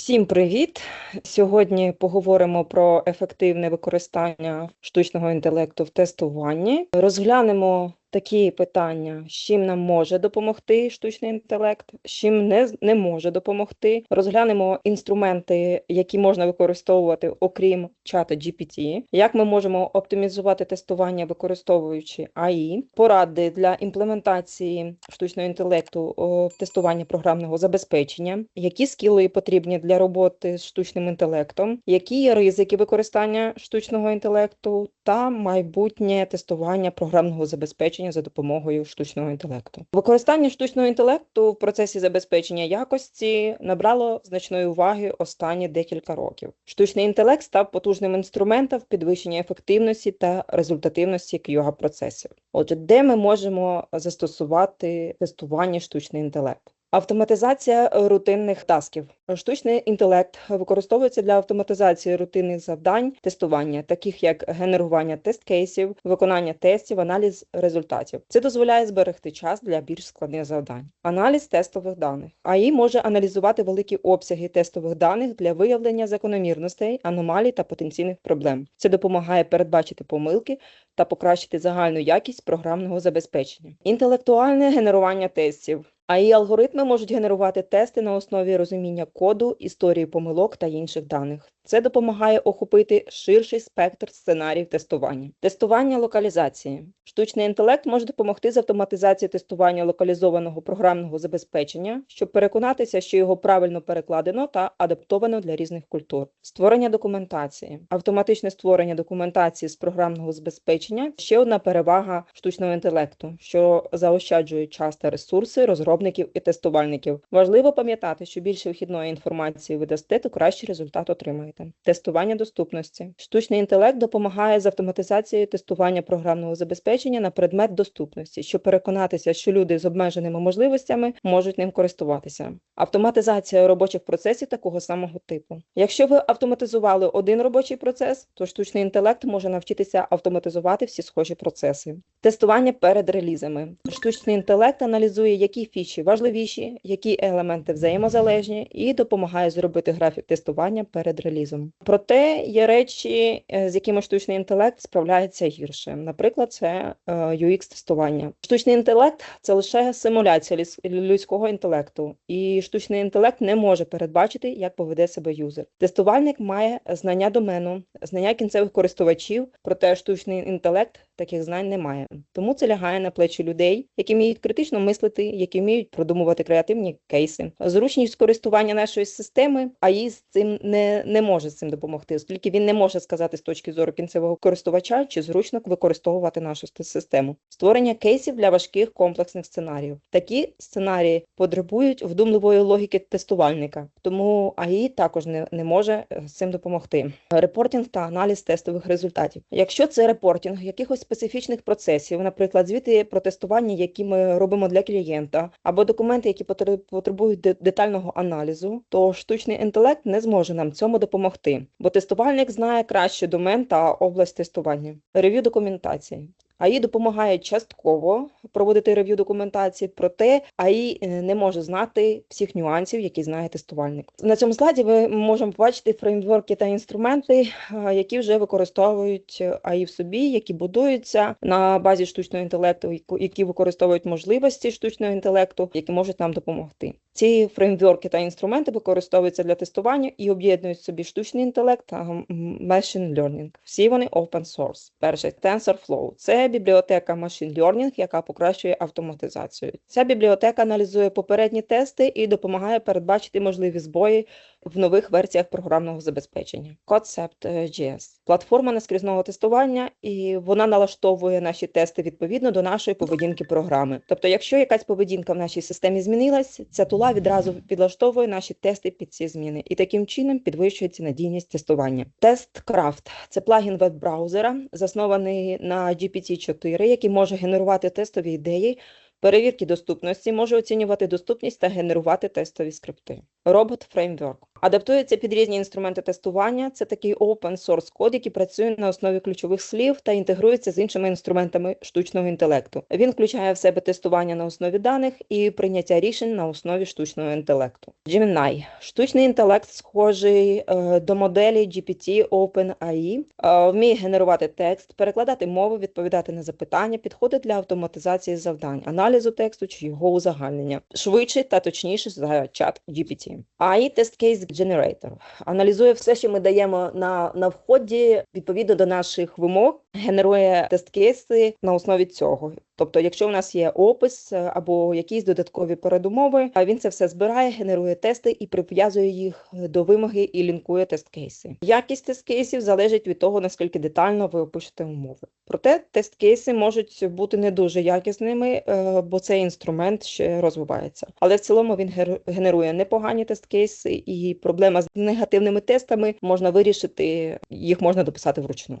Всім привіт! Сьогодні поговоримо про ефективне використання штучного інтелекту в тестуванні. Розглянемо такі питання, з чим нам може допомогти штучний інтелект, з чим не, не може допомогти. Розглянемо інструменти, які можна використовувати окрім чата GPT, як ми можемо оптимізувати тестування, використовуючи AI, поради для імплементації штучного інтелекту тестуванні програмного забезпечення, які скіли потрібні для роботи з штучним інтелектом, які є ризики використання штучного інтелекту та майбутнє тестування програмного забезпечення за допомогою штучного інтелекту. Використання штучного інтелекту в процесі забезпечення якості набрало значної уваги останні декілька років. Штучний інтелект став потужним інструментом в підвищенні ефективності та результативності QA процесів. Отже, де ми можемо застосувати тестування штучний інтелект? Автоматизація е, рутинних тасків. Штучний інтелект використовується для автоматизації рутинних завдань тестування, таких як генерування тест-кейсів, виконання тестів, аналіз результатів. Це дозволяє зберегти час для більш складних завдань. Аналіз тестових даних. АІ може аналізувати великі обсяги тестових даних для виявлення закономірностей, аномалій та потенційних проблем. Це допомагає передбачити помилки та покращити загальну якість програмного забезпечення. Інтелектуальне генерування тестів. АІ алгоритми можуть генерувати тести на основі розуміння коду, історії помилок та інших даних. Це допомагає охопити ширший спектр сценаріїв тестування. Тестування локалізації. Штучний інтелект може допомогти з автоматизацією тестування локалізованого програмного забезпечення, щоб переконатися, що його правильно перекладено та адаптовано для різних культур. Створення документації. Автоматичне створення документації з програмного забезпечення ще одна перевага штучного інтелекту, що заощаджує час та ресурси розробників і тестувальників. Важливо пам'ятати, що більше вхідної інформації ви дасте, то кращий результат отримаєте. Тестування доступності. Штучний інтелект допомагає з автоматизацією тестування програмного забезпечення на предмет доступності, щоб переконатися, що люди з обмеженими можливостями можуть ним користуватися. Автоматизація робочих процесів такого самого типу. Якщо ви автоматизували один робочий процес, то штучний інтелект може навчитися автоматизувати всі схожі процеси. Тестування перед релізами. Штучний інтелект аналізує, які фічі важливіші, які елементи взаємозалежні, і допомагає зробити графік тестування перед релізом. Проте є речі, е, з якими штучний інтелект справляється гірше. Наприклад, це е, UX-тестування. Штучний інтелект це лише симуляція людського інтелекту, і штучний інтелект не може передбачити, як поведе себе юзер. Тестувальник має знання домену, знання кінцевих користувачів, проте штучний інтелект таких знань не має. Тому це лягає на плечі людей, які вміють критично мислити, які вміють продумувати креативні кейси. Зручність користування нашої системи, а їй з цим не, не може з цим допомогти, оскільки він не може сказати з точки зору кінцевого користувача, чи зручно використовувати нашу систему. Створення кейсів для важких комплексних сценаріїв. Такі сценарії потребують вдумливої логіки тестувальника, тому АІ також не, не може е, з цим допомогти. Репортінг та аналіз тестових результатів. Якщо це репортінг якихось специфічних процесів, наприклад, звіти про тестування, які ми робимо для клієнта, або документи, які потребують детального аналізу, то штучний інтелект не зможе нам цьому допомогти, бо тестувальник знає краще домен та область тестування. Рев'ю документації. АІ допомагає частково проводити рев'ю документації, проте АІ е, не може знати всіх нюансів, які знає тестувальник. На цьому слайді ви можемо побачити фреймворки та інструменти, е, які вже використовують АІ в собі, які будуються на базі штучного інтелекту, які використовують можливості штучного інтелекту, які можуть нам допомогти. Ці фреймворки та інструменти використовуються для тестування і об'єднують собі штучний інтелект та machine learning. Всі вони open source. Перший TensorFlow – це бібліотека machine learning, яка покращує автоматизацію. Ця бібліотека аналізує попередні тести і допомагає передбачити можливі збої в нових версіях програмного забезпечення. Concept.js – платформа наскрізного тестування, і вона налаштовує наші тести відповідно до нашої поведінки програми. Тобто, якщо якась поведінка в нашій системі змінилась, ця тула відразу підлаштовує наші тести під ці зміни, і таким чином підвищується надійність тестування. TestCraft – це плагін веб-браузера, заснований на GPT-4, який може генерувати тестові ідеї. Перевірки доступності може оцінювати доступність та генерувати тестові скрипти. Робот Framework Адаптується під різні інструменти тестування. Це такий open source код, який працює на основі ключових слів та інтегрується з іншими інструментами штучного інтелекту. Він включає в себе тестування на основі даних і прийняття рішень на основі штучного інтелекту. Gemini. штучний інтелект схожий е, до моделі GPT OpenAI, е, вміє генерувати текст, перекладати мову, відповідати на запитання, підходить для автоматизації завдань, аналізу тексту чи його узагальнення, швидший та точніший за чат GPT. AI Test Case Generator аналізує все, що ми даємо на, на вході відповідно до наших вимог, генерує тест-кейси на основі цього. Тобто, якщо у нас є опис е, або якісь додаткові передумови, він це все збирає, генерує тести і прив'язує їх до вимоги і лінкує тест-кейси. Якість тест-кейсів залежить від того, наскільки детально ви опишете умови. Проте тест-кейси можуть бути не дуже якісними, е, бо цей інструмент ще розвивається. Але в цілому він генерує непогані тест-кейси, і проблема з негативними тестами можна вирішити, їх можна дописати вручну.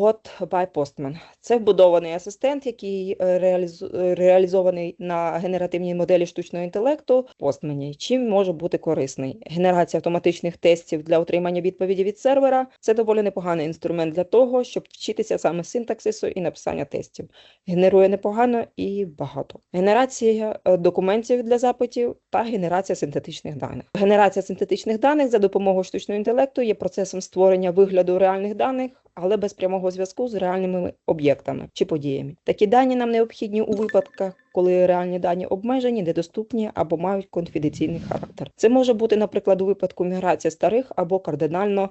Post-bot by Postman – це вбудований асистент, який е, реалізу- е, реалізований на генеративній моделі штучного інтелекту Postman. Чим може бути корисний? Генерація автоматичних тестів для отримання відповіді від сервера це доволі непоганий інструмент для того, щоб вчитися саме синтаксису і написання тестів. Генерує непогано і багато. Генерація е, документів для запитів та генерація синтетичних даних. Генерація синтетичних даних за допомогою штучного інтелекту є процесом створення вигляду реальних даних, але без прямого зв'язку з реальними об'єктами чи подіями. Такі дані нам необхідні у випадках, коли реальні дані обмежені, недоступні або мають конфіденційний характер. Це може бути, наприклад, у випадку міграції старих або кардинально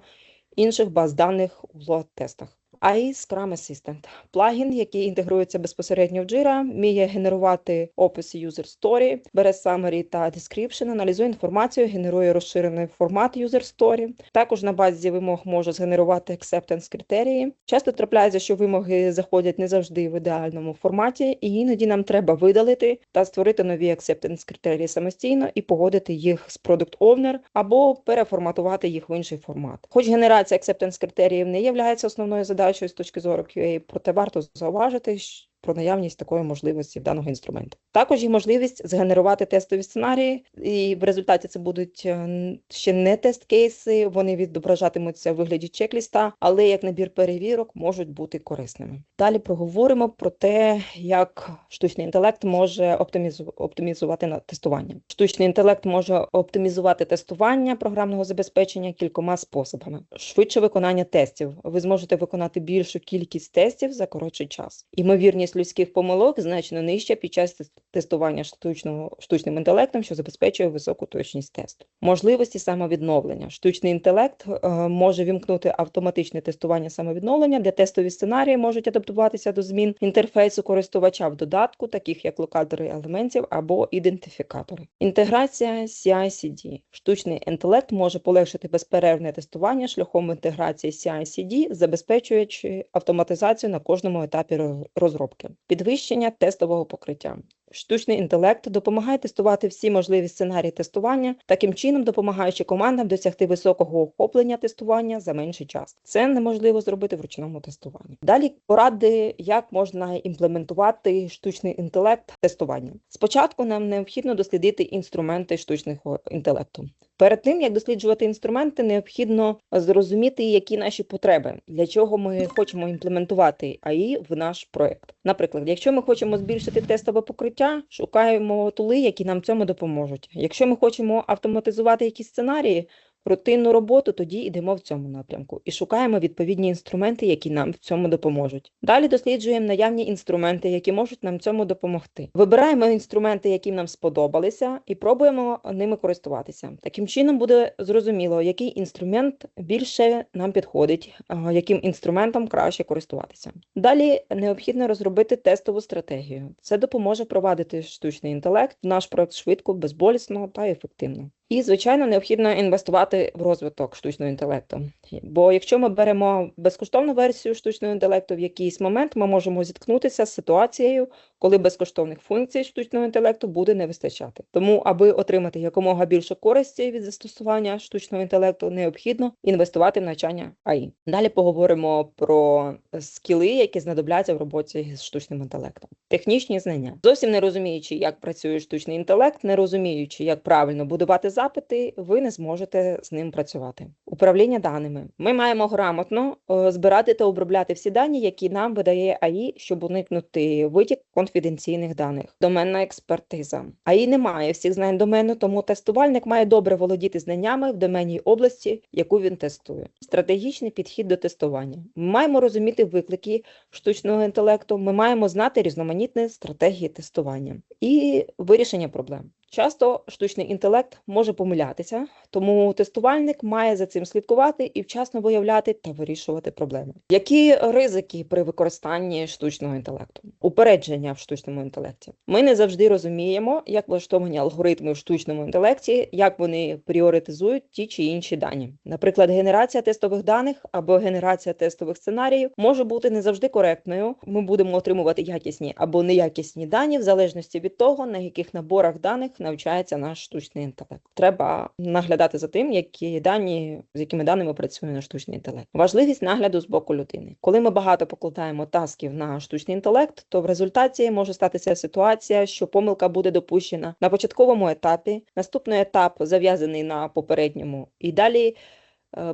інших баз даних у лот-тестах. AI Scrum Assistant – плагін, який інтегрується безпосередньо в Jira, вміє генерувати описи user story, бере summary та description, аналізує інформацію, генерує розширений формат user story. Також на базі вимог може згенерувати acceptance критерії. Часто трапляється, що вимоги заходять не завжди в ідеальному форматі, і іноді нам треба видалити та створити нові acceptance критерії самостійно і погодити їх з product owner або переформатувати їх в інший формат. Хоч генерація acceptance критеріїв не є основною задачею з точки зору QA, проте варто зауважити, про наявність такої можливості в даного інструменту. Також є можливість згенерувати тестові сценарії, і в результаті це будуть е, ще не тест-кейси, вони відображатимуться в вигляді чек-ліста, але як набір перевірок можуть бути корисними. Далі проговоримо про те, як штучний інтелект може оптимізу- оптимізувати на тестування. Штучний інтелект може оптимізувати тестування програмного забезпечення кількома способами. Швидше виконання тестів. Ви зможете виконати більшу кількість тестів за коротший час. Імовірність людських помилок значно нижча під час тестування штучного штучним інтелектом, що забезпечує високу точність тесту. Можливості самовідновлення. Штучний інтелект е, може вімкнути автоматичне тестування самовідновлення, де тестові сценарії можуть адаптуватися до змін інтерфейсу користувача в додатку, таких як локатори елементів або ідентифікатори. Інтеграція CI/CD. Штучний інтелект може полегшити безперервне тестування шляхом інтеграції CI/CD, забезпечуючи автоматизацію на кожному етапі розробки. Підвищення тестового покриття. Штучний інтелект допомагає тестувати всі можливі сценарії тестування, таким чином допомагаючи командам досягти високого охоплення тестування за менший час. Це неможливо зробити в ручному тестуванні. Далі поради, як можна імплементувати штучний інтелект в тестуванні. Спочатку нам необхідно дослідити інструменти штучного інтелекту. Перед тим як досліджувати інструменти, необхідно зрозуміти, які наші потреби, для чого ми хочемо імплементувати АІ в наш проект. Наприклад, якщо ми хочемо збільшити тестове покриття, шукаємо тули, які нам в цьому допоможуть. Якщо ми хочемо автоматизувати якісь сценарії, рутинну роботу, тоді йдемо в цьому напрямку і шукаємо відповідні інструменти, які нам в цьому допоможуть. Далі досліджуємо наявні інструменти, які можуть нам цьому допомогти. Вибираємо інструменти, які нам сподобалися, і пробуємо ними користуватися. Таким чином буде зрозуміло, який інструмент більше нам підходить, яким інструментом краще користуватися. Далі необхідно розробити тестову стратегію. Це допоможе провадити штучний інтелект в наш проект швидко, безболісно та ефективно. І, звичайно, необхідно інвестувати в розвиток штучного інтелекту. Бо якщо ми беремо безкоштовну версію штучного інтелекту, в якийсь момент ми можемо зіткнутися з ситуацією, коли безкоштовних функцій штучного інтелекту буде не вистачати. Тому, аби отримати якомога більше користі від застосування штучного інтелекту, необхідно інвестувати в навчання АІ. Далі поговоримо про скіли, які знадобляться в роботі з штучним інтелектом. Технічні знання. Зовсім не розуміючи, як працює штучний інтелект, не розуміючи, як правильно будувати запити, ви не зможете з ним працювати. Управління даними. Ми маємо грамотно е, збирати та обробляти всі дані, які нам видає АІ, щоб уникнути витік конфіденційних даних. Доменна експертиза. АІ не має всіх знань домену, тому тестувальник має добре володіти знаннями в доменній області, яку він тестує. Стратегічний підхід до тестування. Ми маємо розуміти виклики штучного інтелекту, ми маємо знати різноманітні стратегії тестування і вирішення проблем. Часто штучний інтелект може помилятися, тому тестувальник має за цим слідкувати і вчасно виявляти та вирішувати проблеми. Які ризики при використанні штучного інтелекту? Упередження в штучному інтелекті. Ми не завжди розуміємо, як влаштовані алгоритми в штучному інтелекті, як вони пріоритизують ті чи інші дані. Наприклад, генерація тестових даних або генерація тестових сценаріїв може бути не завжди коректною. Ми будемо отримувати якісні або неякісні дані в залежності від того, на яких наборах даних навчається наш штучний інтелект. Треба наглядати за тим, які дані з якими даними працює наш штучний інтелект. Важливість нагляду з боку людини. Коли ми багато покладаємо тасків на штучний інтелект, то в результаті може статися ситуація, що помилка буде допущена на початковому етапі. Наступний етап зав'язаний на попередньому, і далі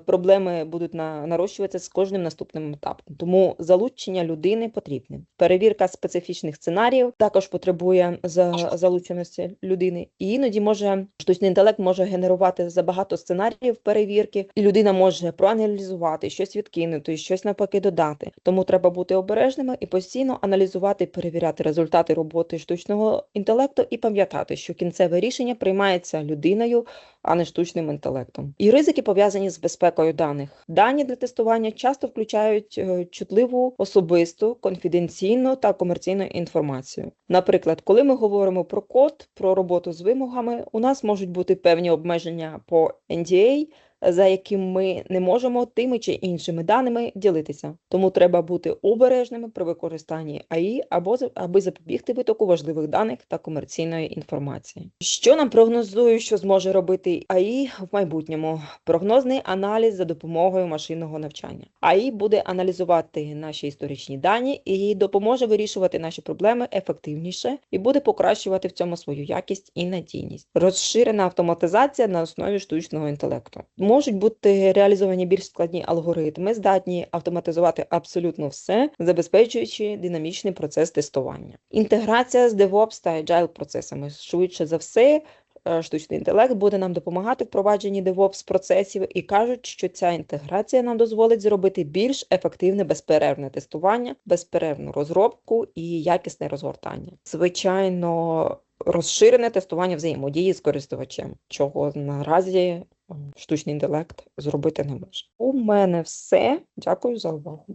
проблеми будуть на, нарощуватися з кожним наступним етапом. Тому залучення людини потрібне. Перевірка специфічних сценаріїв також потребує за, залученості людини. І іноді може штучний інтелект може генерувати забагато сценаріїв перевірки, і людина може проаналізувати, щось відкинути, щось навпаки додати. Тому треба бути обережними і постійно аналізувати, перевіряти результати роботи штучного інтелекту і пам'ятати, що кінцеве рішення приймається людиною, а не штучним інтелектом. І ризики пов'язані з безпекою даних. Дані для тестування часто включають е, чутливу особисту, конфіденційну та комерційну інформацію. Наприклад, коли ми говоримо про код, про роботу з вимогами, у нас можуть бути певні обмеження по NDA, за яким ми не можемо тими чи іншими даними ділитися. Тому треба бути обережними при використанні АІ або аби запобігти витоку важливих даних та комерційної інформації. Що нам прогнозує, що зможе робити АІ в майбутньому? Прогнозний аналіз за допомогою машинного навчання. АІ буде аналізувати наші історичні дані і допоможе вирішувати наші проблеми ефективніше і буде покращувати в цьому свою якість і надійність. Розширена автоматизація на основі штучного інтелекту. Можуть бути реалізовані більш складні алгоритми, здатні автоматизувати абсолютно все, забезпечуючи динамічний процес тестування. Інтеграція з DevOps та Agile процесами швидше за все. е, Штучний інтелект буде нам допомагати в впровадженні DevOps процесів і кажуть, що ця інтеграція нам дозволить зробити більш ефективне безперервне тестування, безперервну розробку і якісне розгортання. Звичайно, розширене тестування взаємодії з користувачем, чого наразі штучний інтелект зробити не може. У мене все. Дякую за увагу.